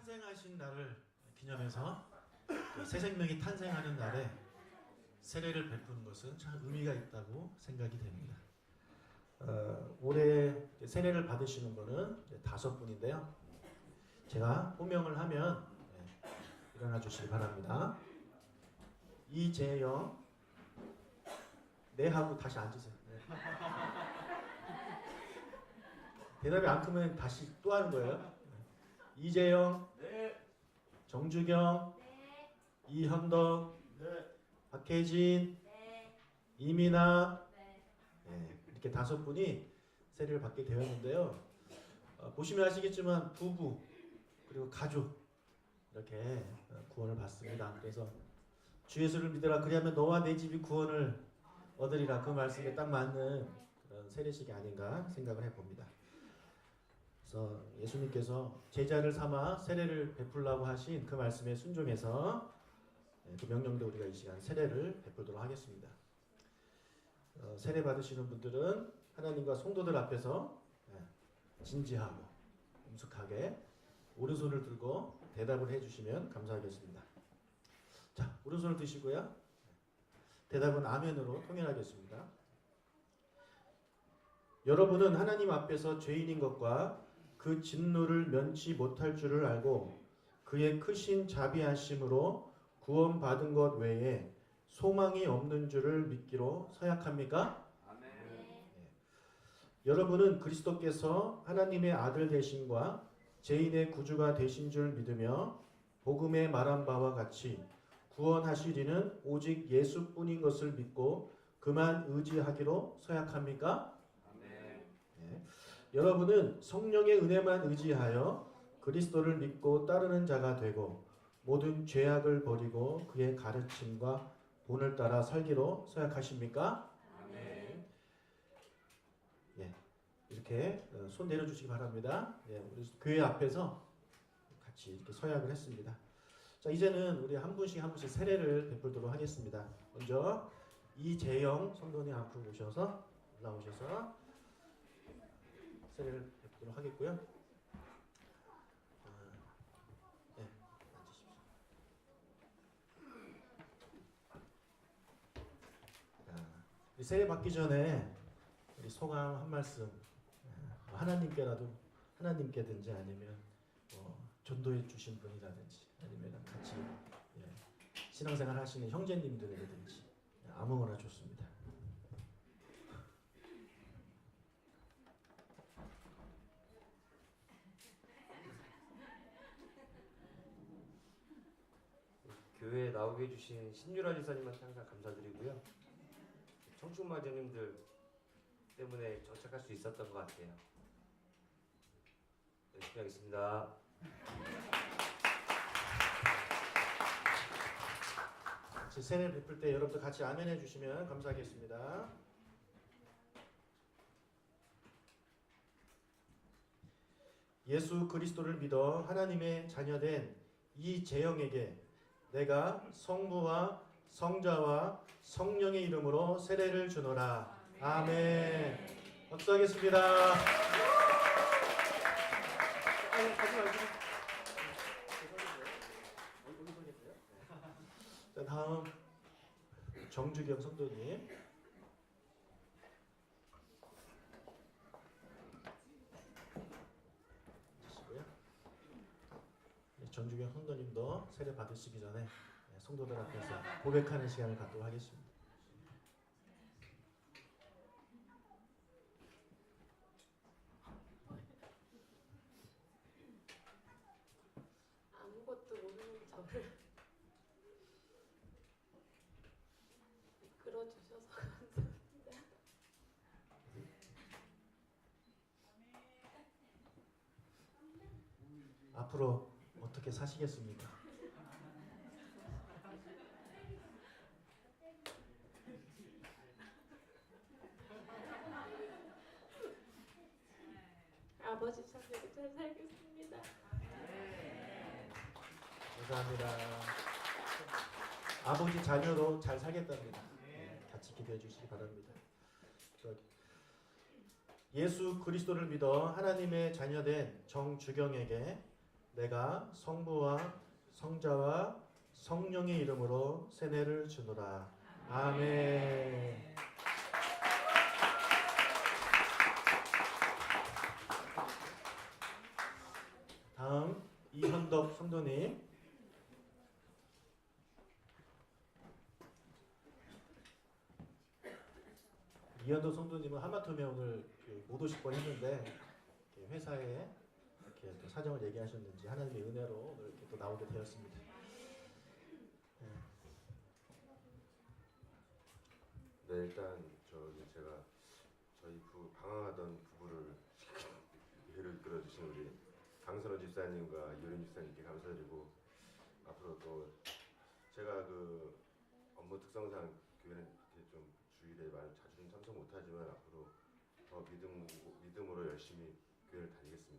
탄생하신 날을 기념해서 또새 생명이 탄생하는 날에 세례를 베푸는 것은 참 의미가 있다고 생각이 됩니다. 어, 올해 세례를 받으시는 분은 다섯 분인데요. 제가 호명을 하면 네, 일어나 주시기 바랍니다. 이재영, 네 하고 다시 앉으세요. 네. 대답이 안 크면 다시 또 하는 거예요. 네. 이재영, 네. 정주경, 네, 이현덕, 네. 박혜진, 네, 이민아 네. 네, 이렇게 다섯 분이 세례를 받게 되었는데요. 어, 보시면 아시겠지만 부부 그리고 가족 이렇게 어, 구원을 받습니다. 그래서 주 예수를 믿으라 그리하면 너와 내 집이 구원을 얻으리라 그 말씀에 딱 맞는 그런 세례식이 아닌가 생각을 해봅니다. 그래서 예수님께서 제자를 삼아 세례를 베풀라고 하신 그 말씀에 순종해서 네, 그 명령대 우리가 이 시간 세례를 베풀도록 하겠습니다. 어, 세례 받으시는 분들은 하나님과 성도들 앞에서 예, 진지하고 엄숙하게 오른손을 들고 대답을 해주시면 감사하겠습니다. 자, 오른손을 드시고요. 대답은 아멘으로 통일하겠습니다. 여러분은 하나님 앞에서 죄인인 것과 그 진노를 면치 못할 줄을 알고 그의 크신 자비하심으로 구원받은 것 외에 소망이 없는 줄을 믿기로 서약합니까? 아멘. 네. 여러분은 그리스도께서 하나님의 아들 되심과 죄인의 구주가 되신 줄 믿으며 복음에 말한 바와 같이 구원하시리는 오직 예수뿐인 것을 믿고 그만 의지하기로 서약합니까? 여러분은 성령의 은혜만 의지하여 그리스도를 믿고 따르는 자가 되고 모든 죄악을 버리고 그의 가르침과 본을 따라 살기로 서약하십니까? 아멘. 예, 이렇게 어, 손 내려주시기 바랍니다. 예, 우리 교회 앞에서 같이 이렇게 서약을 했습니다. 자, 이제는 우리 한 분씩 한 분씩 세례를 베풀도록 하겠습니다. 먼저 이재영 성도님 앞으로 오셔서 올라오셔서 세례를 베풀도록 하겠고요. 아, 세례 받기 전에 우리 소감 한 말씀 예, 하나님께라도 하나님께든지 아니면 뭐 전도해 주신 분이라든지 아니면 같이 예, 신앙생활 하시는 형제님들에게든지 예, 아무거나 좋습니다. 교회에 나오게 해주신 신유라 지사님한테 항상 감사드리고요. 청춘마저님들 때문에 정착할 수 있었던 것 같아요. 열심히 하겠습니다. 같이 세례 베풀 때 여러분들 같이 아멘 해 주시면 감사하겠습니다. 예수 그리스도를 믿어 하나님의 자녀된 이재영에게 내가 성부와 성자와 성령의 이름으로 세례를 주노라. 아멘. 박수하겠습니다. 자, 다음 정주경 성도님. 주시고요. 네, 정주경 성도님도 세례 받으시기 전에 네, 성도들 앞에서 고백하는 시간을 갖도록 하겠습니다. 아무것도 모르는 저를 이끌어 주셔서 감사합니다. 앞으로 어떻게 사시겠습니까? 아버지 찾으고 잘 살겠습니다. 감사합니다. 아버지 자녀로 잘 살겠답니다. 네, 같이 기도해 주시기 바랍니다. 예수 그리스도를 믿어 하나님의 자녀된 정주경에게 내가 성부와 성자와 성령의 이름으로 세례를 주노라. 아멘. 다음 이현덕 성도님. 이현덕 성도님은 하마터면 오늘 그못 오실 뻔 했는데 이렇게 회사에 이렇게 또 사정을 얘기하셨는지 하나님의 은혜로 이렇게 또 나오게 되었습니다. 네 일단 저기 제가 저희 부 방황하던 부부를 교회로 이끌어 주신 우리 강선호 집사님과 이효린 집사님께 감사드리고 앞으로 또 제가 그 업무 특성상 교회는 이렇게 좀 주일에 많이 자주는 참석 못하지만 앞으로 더 믿음 믿음으로 열심히 교회를 다니겠습니다.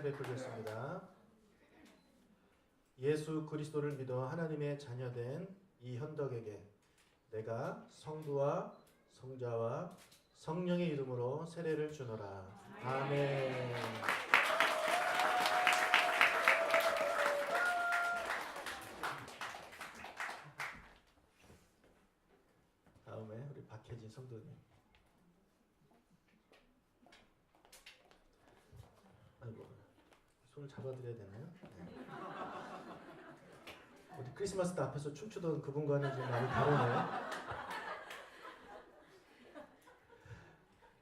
세례 베풀겠습니다. 예수 그리스도를 믿어 하나님의 자녀된 이 현덕에게 내가 성부와 성자와 성령의 이름으로 세례를 주노라. 아멘. 다음에 우리 박혜진 성도님. 아이고 손을 잡아드려야 되나요? 네. 어디 크리스마스 때 앞에서 춤추던 그분과는 좀 많이 다르네요.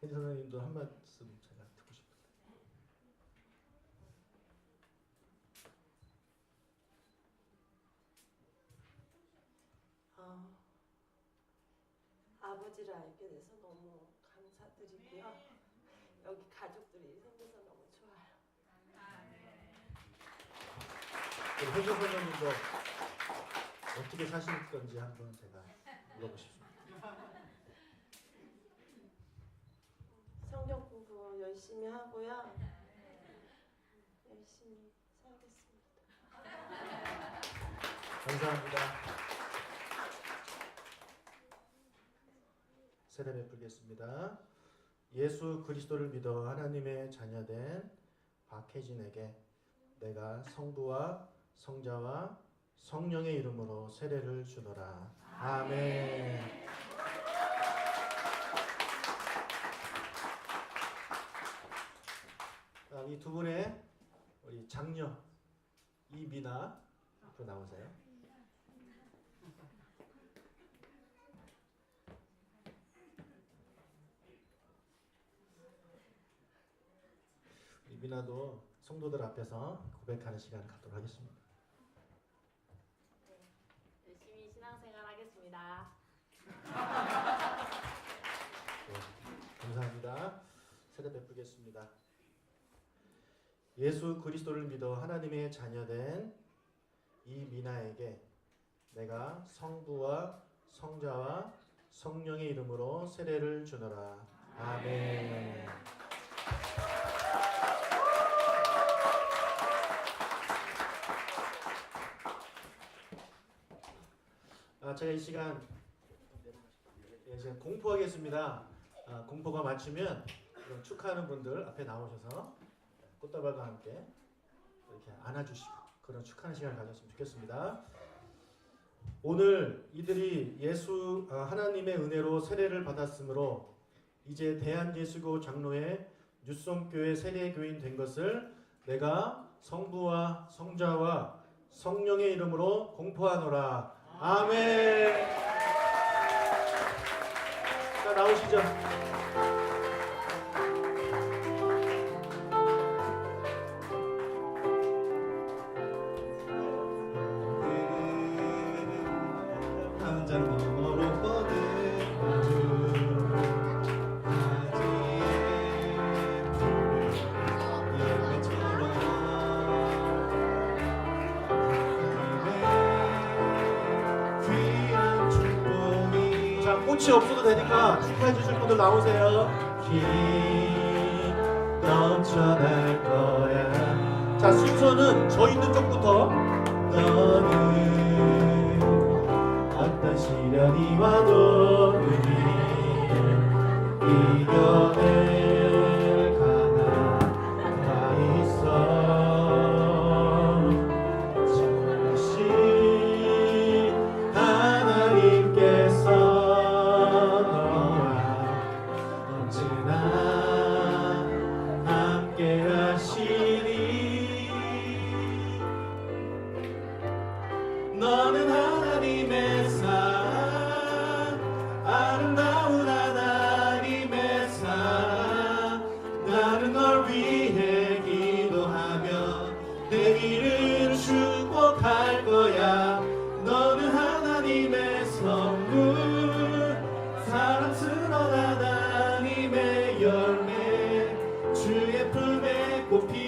혜진 선생님도 한 말씀 제가 듣고 싶어요. 아, 아버지를 알게 돼서 너무 감사드리고요. 여기 가족들이 생겨서 너무 혜진 선생님도 어떻게 사실 건지 한번 제가 물어보고 싶습니다. 성경 공부 열심히 하고요. 열심히 살겠습니다. 감사합니다. 세례 베풀겠습니다. 예수 그리스도를 믿어 하나님의 자녀된 박혜진에게 내가 성부와 성자와 성령의 이름으로 세례를 주노라. 아멘. 이 두 분의 우리 장녀 이미나 앞으로 나오세요. 이민아도 성도들 앞에서 고백하는 시간을 갖도록 하겠습니다. 열심히 신앙생활 하겠습니다. 네, 감사합니다. 세례 베풀겠습니다. 예수 그리스도를 믿어 하나님의 자녀된 이 미나에게 내가 성부와 성자와 성령의 이름으로 세례를 주노라. 아멘. 아, 제가 이 시간 예, 이제 공포하겠습니다. 아, 공포가 맞추면 축하하는 분들 앞에 나오셔서 꽃다발과 함께 이렇게 안아주시고 그런 축하하는 시간을 가졌으면 좋겠습니다. 오늘 이들이 예수 아, 하나님의 은혜로 세례를 받았으므로 이제 대한예수교 장로의 뉴송교회 세례교인 된 것을 내가 성부와 성자와 성령의 이름으로 공포하노라. 아멘. 자 나오시죠. 자 꽃이 없어도 되니까 축하해 주실 분들 나오세요. 기 넘쳐날 거야. 자 순서는 저 있는 쪽부터. 너는 어떤 시련이 와도 의미 이겨 하나님의 사랑 아름다운 하나님의 사랑 나는 널 위해 기도하며 내 길을 축복할 거야. 너는 하나님의 선물 사랑스러운 하나님의 열매 주의 품에 꽃피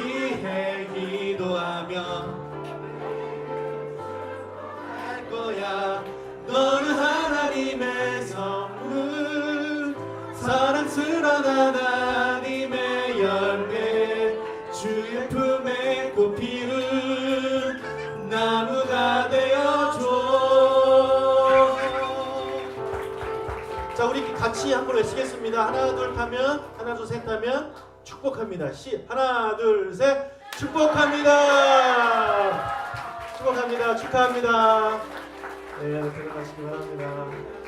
자 우리 같이 한번 외치겠습니다. 하나 둘 하면 하나 둘 셋 하면 축복합니다. 시 하나 둘 셋. 축복합니다. 축복합니다. 축하합니다. 네 들어가시기 바랍니다